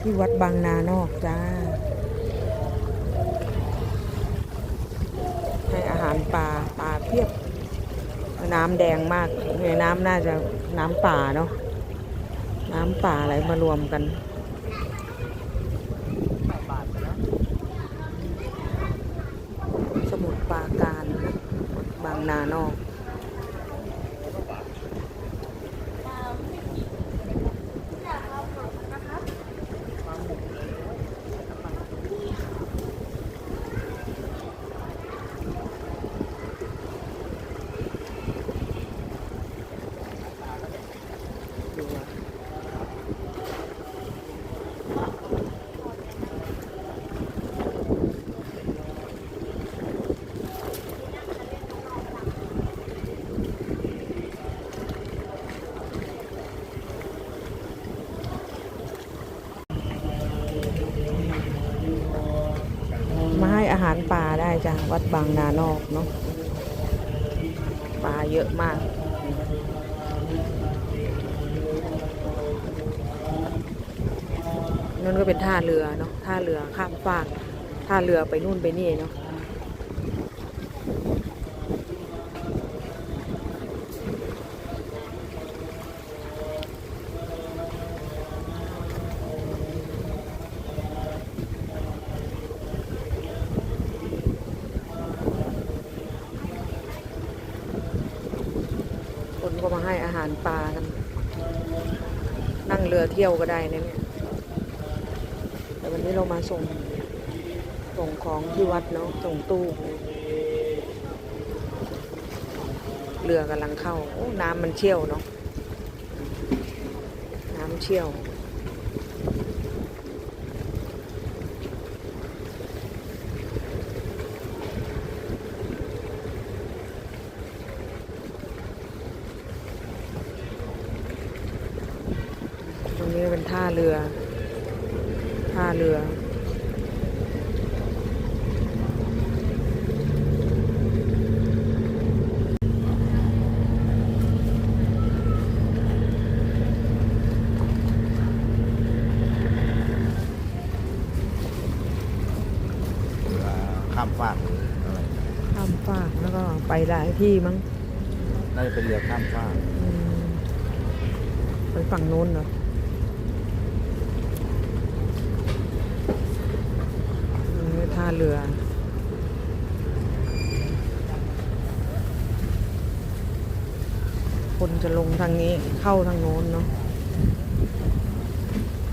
ที่วัดบางนานอกจ้า ให้อาหารปลาปลาเพียบ น้ำแดงมากในน้ำน่าจะน้ำป่าเนาะน้ำป่าอะไรมารวมกันสมุทรปราการบางนานอก ดูอะมาให้ อาหารปลาได้จ้ะวัดบางนานอกเนาะปลาเยอะมาก นั่นก็เป็นท่าเรือเนาะท่าเรือข้ามฟากท่าเรือไปนู่นไปนี่เนาะคน ก็มาให้อาหารปลากัน นั่งเรือเที่ยวก็ได้นะเนี่ย แต่วันนี้เรามาส่ง ส่งของที่วัดเนาะ ส่งตู้ เรือกำลังเข้า โอ้ น้ำมันเชี่ยวเนาะ น้ำเชี่ยว เป็นท่าเรือ ท่าเรือเรือข้ามฟากหรืออะไรข้ามฟากแล้วก็ไปหลายที่มั้งน่าจะเป็นเรือข้ามฟาก อืมไปฝั่งนู้นเหรอนี่ท่า เรือ คนจะลงทางนี้เข้าทางโน้นเนาะ